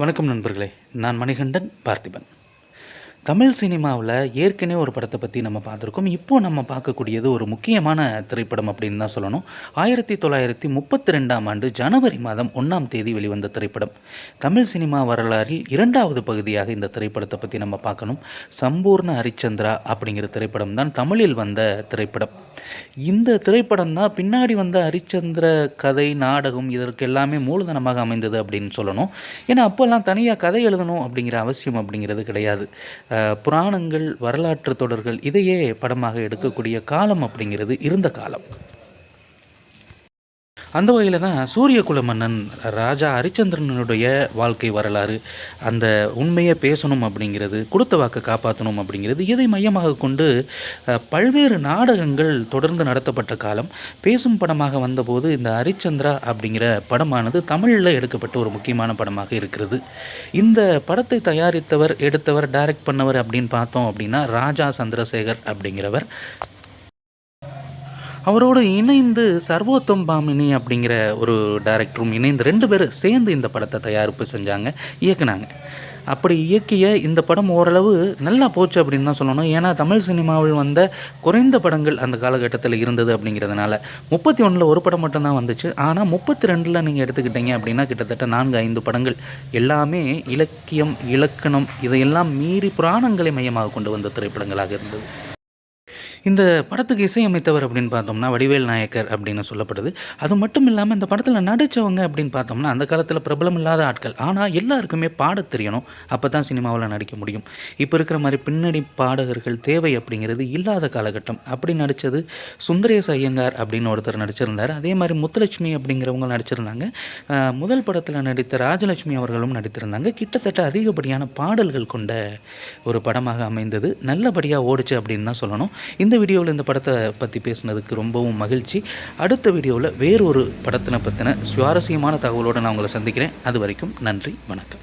வணக்கம் நண்பர்களே நான் மணிகண்டன் பார்த்திபன். தமிழ் சினிமாவில் ஏற்கனவே ஒரு படத்தை பற்றி நம்ம பார்த்துருக்கோம். இப்போது நம்ம பார்க்கக்கூடியது ஒரு முக்கியமான திரைப்படம் அப்படின்னு தான் சொல்லணும். ஆயிரத்தி தொள்ளாயிரத்தி முப்பத்தி ரெண்டாம் ஆண்டு ஜனவரி மாதம் ஒன்றாம் தேதி வெளிவந்த திரைப்படம். தமிழ் சினிமா வரலாறில் இரண்டாவது பகுதியாக இந்த திரைப்படத்தை பற்றி நம்ம பார்க்கணும். சம்பூர்ண ஹரிச்சந்திரா அப்படிங்கிற திரைப்படம் தான் தமிழில் வந்த திரைப்படம். இந்த திரைப்படம் தான் பின்னாடி வந்த ஹரிச்சந்திர கதை நாடகம் இதற்கு எல்லாமே மூலதனமாக அமைந்தது அப்படின்னு சொல்லணும். ஏன்னா அப்போல்லாம் தனியாக கதை எழுதணும் அப்படிங்கிற அவசியம் அப்படிங்கிறது கிடையாது. புராணங்கள் வரலாற்று தொடர்கள் இதையே படமாக எடுக்கக்கூடிய காலம் அப்படிங்கிறது இருந்த காலம். அந்த வகையில் தான் சூரியகுல மன்னன் ராஜா ஹரிச்சந்திரனுடைய வாழ்க்கை வரலாறு அந்த உண்மையை பேசணும் அப்படிங்கிறது கொடுத்த வாக்கை காப்பாற்றணும் அப்படிங்கிறது இதை மையமாக கொண்டு பல்வேறு நாடகங்கள் தொடர்ந்து நடத்தப்பட்ட காலம். பேசும் படமாக வந்தபோது இந்த ஹரிச்சந்திரா அப்படிங்கிற படமானது தமிழில் எடுக்கப்பட்ட ஒரு முக்கியமான படமாக இருக்கிறது. இந்த படத்தை தயாரித்தவர் எடுத்தவர் டைரக்ட் பண்ணவர் அப்படின்னு பார்த்தோம் அப்படின்னா ராஜா சந்திரசேகர் அப்படிங்கிறவர். அவரோடு இணைந்து சர்வோத்தம் பாமினி அப்படிங்கிற ஒரு டைரக்டரும் இணைந்து ரெண்டு பேரும் சேர்ந்து இந்த படத்தை தயாரிப்பு செஞ்சாங்க இயக்குனாங்க. அப்படி இயக்கிய இந்த படம் ஓரளவு நல்லா போச்சு அப்படின்னு தான் சொல்லணும். ஏன்னா தமிழ் சினிமாவில் வந்த குறைந்த படங்கள் அந்த காலகட்டத்தில் இருந்தது அப்படிங்கிறதுனால முப்பத்தி ஒன்றில் ஒரு படம் மட்டும்தான் வந்துச்சு. ஆனால் முப்பத்தி ரெண்டில் நீங்கள் எடுத்துக்கிட்டீங்க அப்படின்னா கிட்டத்தட்ட நான்கு ஐந்து படங்கள் எல்லாமே இலக்கியம் இலக்கணம் இதையெல்லாம் மீறி புராணங்களை மையமாக கொண்டு வந்த திரைப்படங்களாக இருந்தது. இந்த படத்துக்கு இசையமைத்தவர் அப்படின்னு பார்த்தோம்னா வடிவேல் நாயக்கர் அப்படின்னு சொல்லப்படுது. அது மட்டும் இல்லாமல் இந்த படத்தில் நடித்தவங்க அப்படின்னு பார்த்தோம்னா அந்த காலத்தில் பிரபலம் இல்லாத ஆட்கள். ஆனால் எல்லாருக்குமே பாடத் தெரியணும். அப்போ தான் சினிமாவில் நடிக்க முடியும். இப்போ இருக்கிற மாதிரி பின்னணி பாடகர்கள் தேவை அப்படிங்கிறது இல்லாத காலகட்டம். அப்படி நடித்தது சுந்தரேஸ் ஐயங்கார் அப்படின்னு ஒருத்தர் நடிச்சிருந்தார். அதே மாதிரி முத்துலட்சுமி அப்படிங்கிறவங்க நடிச்சிருந்தாங்க. முதல் படத்தில் நடித்த ராஜலட்சுமி அவர்களும் நடித்திருந்தாங்க. கிட்டத்தட்ட அதிகப்படியான பாடல்கள் கொண்ட ஒரு படமாக அமைந்தது. நல்லபடியாக ஓடுச்சு அப்படின்னு தான் சொல்லணும். இந்த இந்த வீடியோவில் இந்த படத்தை பற்றி பேசுனதுக்கு ரொம்பவும் மகிழ்ச்சி. அடுத்த வீடியோவில் வேறொரு படத்தினை பற்றின சுவாரஸ்யமான தகவலோடு நான் உங்களை சந்திக்கிறேன். அது வரைக்கும் நன்றி வணக்கம்.